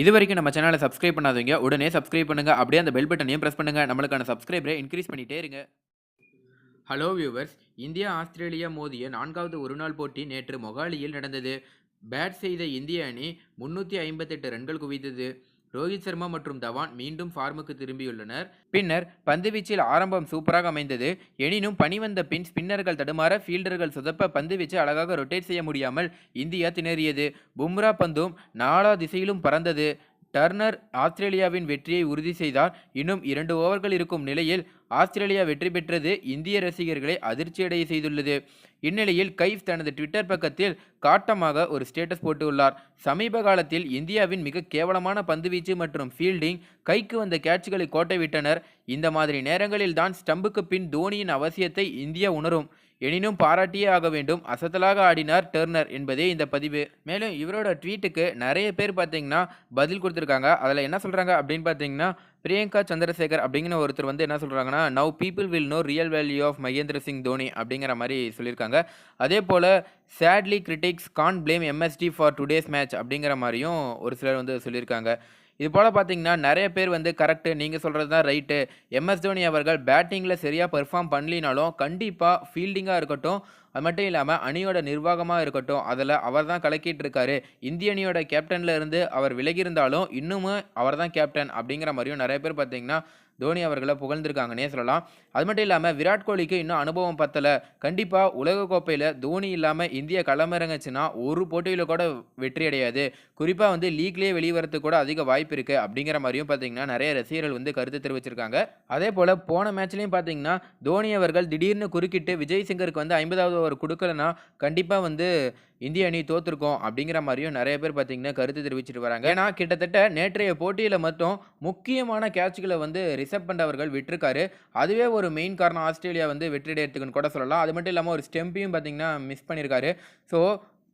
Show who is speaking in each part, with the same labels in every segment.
Speaker 1: இது வரைக்கும் நம்ம சேனலை சப்ஸ்கிரைப் பண்ணாதவங்க உடனே சப்ஸ்கிரைப் பண்ணுங்க. அப்படியே அந்த பெல் பட்டனையும் பிரஸ் பண்ணுங்க. நம்மளுக்கான சப்ஸ்கிரைபரை இன்க்ரீஸ் பண்ணிட்டே இருங்க. ஹலோ வியூவர்ஸ் இந்தியா ஆஸ்திரேலியா மோதிய நான்காவது ஒருநாள் போட்டி நேற்று மொகாலியில் நடந்தது. பேட் செய்த இந்திய அணி முன்னூற்றி ஐம்பத்தெட்டு ரன்கள் குவித்தது. ரோஹித் சர்மா மற்றும் தவான் மீண்டும் ஃபார்முக்கு திரும்பியுள்ளனர். பின்னர் பந்துவீச்சில் ஆரம்பம் சூப்பராக அமைந்தது. எனினும் பணி வந்த பின் ஸ்பின்னர்கள் தடுமாற ஃபீல்டர்கள் சொதப்ப பந்துவீச்சு அழகாக ரொட்டேட் செய்ய முடியாமல் இந்தியா திணறியது. பும்ரா பந்தும் நாலா திசையிலும் பறந்தது. டர்னர் ஆஸ்திரேலியாவின் வெற்றியை உறுதி செய்தார். இன்னும் இரண்டு ஓவர்கள் இருக்கும் நிலையில் ஆஸ்திரேலியா வெற்றி பெற்றது இந்திய ரசிகர்களை அதிர்ச்சியடைய செய்துள்ளது. இந்நிலையில் கைஃப் தனது ட்விட்டர் பக்கத்தில் காட்டமாக ஒரு ஸ்டேட்டஸ் போட்டுள்ளார். சமீப காலத்தில் இந்தியாவின் மிக கேவலமான பந்துவீச்சு மற்றும் ஃபீல்டிங் கைக்கு வந்த கேட்சுகளை கோட்டை விட்டனர். இந்த மாதிரி நேரங்களில் தான் ஸ்டம்புக்கு பின் தோனியின் அவசியத்தை இந்தியா உணரும். எனினும் பாராட்டியே ஆக வேண்டும். அசத்தலாக ஆடினார் டெர்னர் என்பதே இந்த பதிவு. மேலும் இவரோட ட்வீட்டுக்கு நிறைய பேர் பார்த்தீங்கன்னா பதில் கொடுத்துருக்காங்க. அதில் என்ன சொல்கிறாங்க அப்படின்னு பார்த்தீங்கன்னா பிரியங்கா சந்திரசேகர் அப்படிங்கிற ஒருத்தர் வந்து என்ன சொல்கிறாங்கன்னா now people will know real value of Mahendra Singh Dhoni அப்படிங்கிற மாதிரி சொல்லியிருக்காங்க. அதே போல் sadly critics can blame MSD for today's match அப்படிங்கிற மாதிரியும் ஒரு சிலர் வந்து சொல்லியிருக்காங்க. இது போல் பார்த்தீங்கன்னா நிறைய பேர் வந்து கரெக்டு நீங்கள் சொல்கிறது தான் ரைட்டு எம்எஸ் தோனி அவர்கள் பேட்டிங்கில் சரியாக பெர்ஃபார்ம் பண்ணலினாலும் கண்டிப்பாக ஃபீல்டிங்காக இருக்கட்டும் அது மட்டும் இல்லாமல் அணியோட நிர்வாகமாக இருக்கட்டும் அதில் அவர் தான் கலக்கிட்டு இருக்காரு. இந்திய அணியோட கேப்டனில் இருந்து அவர் விலகி இருந்தாலும் இன்னமும் அவர் தான் கேப்டன் அப்படிங்கிற மாதிரியும் நிறைய பேர் பார்த்தீங்கன்னா தோனி அவர்களை புகழ்ந்திருக்காங்கன்னே சொல்லலாம். அது மட்டும் இல்லாமல் விராட் கோலிக்கு இன்னும் அனுபவம் பத்தலை. கண்டிப்பாக உலகக்கோப்பையில் தோனி இல்லாமல் இந்திய களமிறங்குச்சுன்னா ஒரு போட்டியில் கூட வெற்றி அடையாது. குறிப்பாக வந்து லீக்லேயே வெளிவரத்துக்கு கூட அதிக வாய்ப்பு இருக்குது அப்படிங்கிற மாதிரியும் பார்த்தீங்கன்னா நிறைய ரசிகர்கள் வந்து கருத்து தெரிவிச்சிருக்காங்க. அதே போல் போன மேட்ச்லேயும் பார்த்தீங்கன்னா தோனி அவர்கள் திடீர்னு குறுக்கிட்டு விஜய் சிங்கருக்கு வந்து ஐம்பதாவது ஓவர் கொடுக்கலன்னா கண்டிப்பாக வந்து இந்திய அணி தோத்துருக்கோம் அப்படிங்கிற மாதிரியும் நிறைய பேர் பார்த்தீங்கன்னா கருத்து தெரிவிச்சிட்டு வராங்க. ஏன்னா கிட்டத்தட்ட நேற்றைய போட்டியில் மட்டும் முக்கியமான கேட்சுகளை வந்து ரிசர்வ் பண்ணவர்கள் விட்டிருக்காரு. அதுவே ஒரு மெயின் காரணம். ஆஸ்திரேலியா வந்து வெற்றி அடையறதுக்குன்னு கூட சொல்லலாம். அது மட்டும் இல்லாமல் ஒரு ஸ்டெம்பையும் பார்த்தீங்கன்னா மிஸ் பண்ணியிருக்காரு ஸோ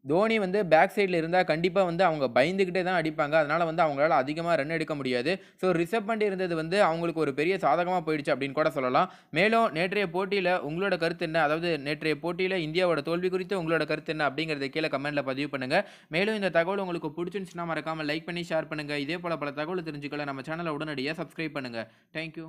Speaker 1: தோனி வந்து பேக் சைடில் இருந்தால் கண்டிப்பாக வந்து அவங்க பயந்துக்கிட்டே தான் அடிப்பாங்க. அதனால் வந்து அவங்களால அதிகமாக ரன் எடுக்க முடியாது. ஸோ ரிசர்வ் பண்ணி இருந்தது வந்து அவங்களுக்கு ஒரு பெரிய சாதகமாக போயிடுச்சு அப்படின்னு கூட சொல்லலாம். மேலும் நேற்றைய போட்டியில் உங்களோட கருத்து என்ன? அதாவது நேற்றைய போட்டியில் இந்தியாவோட தோல்வி குறித்து உங்களோட கருத்து என்ன? அப்படிங்கிறத கீழே கமெண்ட்டில் பதிவு பண்ணுங்கள் மேலும் இந்த தகவல் உங்களுக்கு பிடிச்சிருந்துச்சுன்னா மறக்காமல் லைக் பண்ணி ஷேர் பண்ணுங்கள் இதே போல் பல தகவல் தெரிஞ்சுக்கல நம்ம சேனலை உடனடியாக சப்ஸ்கிரைப் பண்ணுங்கள் தேங்க்யூ